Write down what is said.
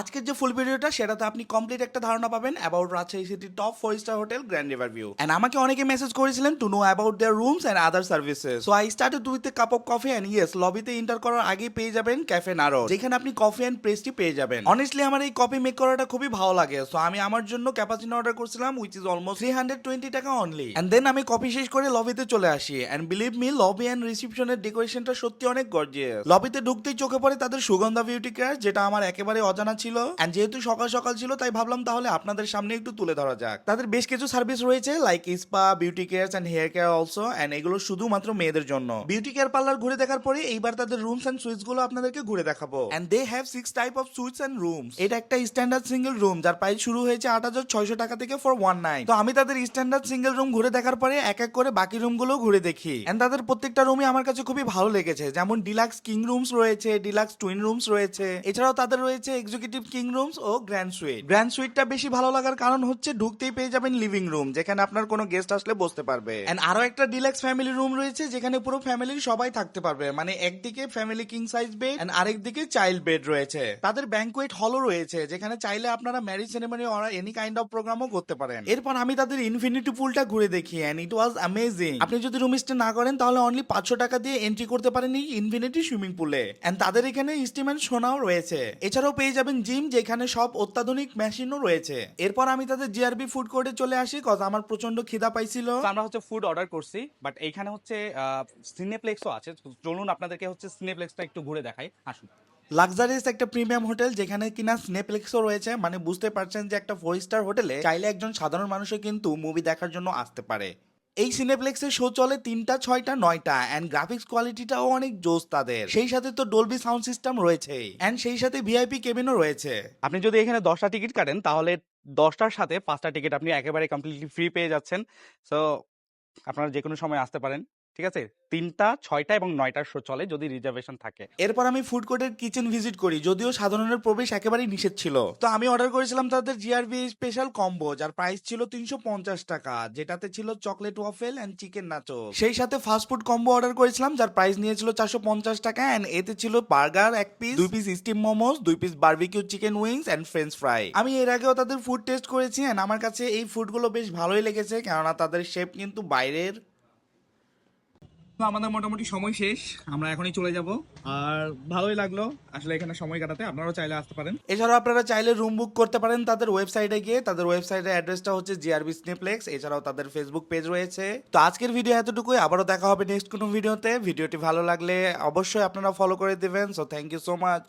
আজকের যে ফুল ভিডিওটা সেটাতে আপনি কমপ্লিট একটা ধারণা পাবেন অ্যাবাউট রাজশাহী সিটির top four star hotel grand river view and আমাকে অনেকে মেসেজ করেছিলেন to know about their rooms and other services so I started with a cup of coffee and yes লবিতে ইন্টার করার আগেই পেয়ে যাবেন ক্যাফে নারো যেখানে আপনি কফি এন্ড পেস্ট্রি পেয়ে যাবেন। অনেস্টলি আমার এই কফি মেক করাটা খুবই ভালো লাগে। সো আমি আমার জন্য ক্যাপাচিনো অর্ডার করছিলাম which is almost three hundred twenty taka only and then আমি কফি শেষ করে লবিতে চলে আসি। And believe me lobby and রিসিপশনের ডেকোরেশনটা সত্যি অনেক গর্জিয়াস লবিতে ঢুকতেই চোখে পড়ে তাদের সুগন্ধা বিউটি কেয়ার যেটা আমার একেবারে অজানা ছিল। এন্ড যেহেতু সকাল সকাল ছিল তাই ভাবলাম তাহলে আপনাদের সামনে একটু তুলে ধরা যাক। তাদের বেশ কিছু সার্ভিস রয়েছে like spa beauty care and hair care also and এগুলো শুধুমাত্র মেয়েদের জন্য। বিউটি কেয়ার পার্লার ঘুরে দেখার পরে এইবার তাদের রুমস এন্ড সুইটসগুলো আপনাদেরকে ঘুরে দেখাবো। And they have six type of suites and rooms এটা একটা স্ট্যান্ডার্ড সিঙ্গেল রুম যার প্রাইস শুরু হয়েছে আট হাজার ছয়শো টাকা থেকে ফর ওয়ান নাইট তো আমি তাদের স্ট্যান্ডার্ড সিঙ্গেল রুম ঘুরে দেখার পরে এক এক করে বাকি রুমগুলো ঘুরে দেখি। এন্ড তাদের প্রত্যেকটা রুমই আমার কাছে খুবই ভালো লেগেছে যেমন ডিলাক্স কিং রুমস রয়েছে ডিলাক্স টুইন রুমস রয়েছে। এছাড়াও তাদের রয়েছে এক্সিকিউটিভ কিং রুমস ও গ্র্যান্ড সুইট গ্র্যান্ড সুইটটা বেশি ভালো লাগার কারণ হচ্ছে ঢুকতেই পেয়ে যাবেন লিভিং রুম যেখানে আপনার কোনো গেস্ট আসলে বসতে পারবে। এন্ড আরও একটা ডিলাক্স ফ্যামিলি রুম রয়েছে যেখানে পুরো ফ্যামিলির সবাই থাকতে পারবে। মানে একদিকে family king size bed and আরেকদিকে চাইল্ড বেড রয়েছে। তাদের ব্যাংকুয়েট হলও রয়েছে যেখানে চাইলে আপনারা marriage ceremony or any kind of প্রোগ্রামও করতে পারেন। এরপর আমি তাদের ইনফিনিটি পুলটা ঘুরে দেখি এন্ড ইট ওয়াজ অ্যামেজিং আপনি যদি রুম স্টে না করেন তাহলে অনলি পাঁচশো টাকা দিয়ে এন্ট্রি করতে পারেন এই ইনফিনিটি সুইমিং পুলে এন্ড তাদের এখানে ইনস্ট্রুমেন্ট সোনাও রয়েছে। এছাড়াও পেয়ে যাবেন জিম যেখানে সব অত্যাধুনিক মেশিনও রয়েছে। এরপর আমি তাদের জিআরবি ফুড কোর্টে চলে আসি কজ আমার প্রচণ্ড খিদা পাইছিল। আমরা হচ্ছে ফুড অর্ডার করছি বাট এইখানে হচ্ছে সিনেপ্লেক্সও আছে। চলুন আপনাদেরকে হচ্ছে সিনেপ্লেক্সটা একটু ঘুরে দেখাই। আসুন। লাক্সারিয়াস একটা প্রিমিয়াম হোটেল যেখানে কিনা স্নেপ্লেক্সও রয়েছে মানে বুঝতে পারছেন যে একটা ফোর স্টার হোটেলে চাইলে একজন সাধারণ মানুষও কিন্তু মুভি দেখার জন্য আসতে পারে। এই সিনেপ্লেক্সের শো চলে তিনটা, ছয়টা, নয়টা অ্যান্ড গ্রাফিক্স কোয়ালিটিটাও অনেক জোস তাদের। সেই সাথে তো ডলবি সাউন্ড সিস্টেম রয়েছে অ্যান্ড সেই সাথে ভিআইপি কেবিনও রয়েছে। আপনি যদি এখানে দশটা টিকিট কাটেন, তাহলে দশটার সাথে পাঁচটা টিকিট আপনি একেবারে কমপ্লিটলি ফ্রি পেয়ে যাচ্ছেন। সো আপনারা যে কোনো সময় আসতে পারেন। ঠিক আছে? তিনটা ছয়টা এবং নয়টার শো চলে যদি রিজার্ভেশন থাকে। এরপর আমি ফুড কোর্টের কিচেন ভিজিট করি যদিও সাধারণের প্রবেশ একেবারেই নিষেধ ছিল। তো আমি অর্ডার করেছিলাম তাদের জিআরবি স্পেশাল কম্বো যার প্রাইস ছিল তিনশো পঞ্চাশ টাকা যেটাতে ছিল chocolate waffle and chicken nacho সেই সাথে ফাস্ট ফুড কম্বো অর্ডার করেছিলাম যার প্রাইস নিয়েছিল চারশো পঞ্চাশ টাকা অ্যান্ড এতে ছিল বার্গার এক পিস দুই পিস স্টিম মোমোস দুই piece barbecue chicken wings and French fry আমি এর আগেও তাদের ফুড টেস্ট করেছি অ্যান্ড আমার কাছে এই ফুডগুলো বেশ ভালোই লেগেছে কেননা তাদের শেপ কিন্তু বাইরের তো আমাদের মোটামুটি সময় শেষ। আমরা এখনই চলে যাব। আর ভালোই লাগল আসলে এখানে সময় কাটাতে। আপনারাও চাইলে আসতে পারেন। এছাড়াও আপনারা চাইলে রুম বুক করতে পারেন তাদের ওয়েবসাইটে গিয়ে। তাদের ওয়েবসাইটের অ্যাড্রেসটা হচ্ছে জিআরবি স্নেপ্লেক্স এছাড়াও তাদের ফেসবুক পেজ রয়েছে। তো আজকের ভিডিও এতটুকুই। আবারও দেখা হবে নেক্সট কোনো ভিডিওতে ভিডিওটি ভালো লাগলে অবশ্যই আপনারা ফলো করে দেবেন। So thank you so much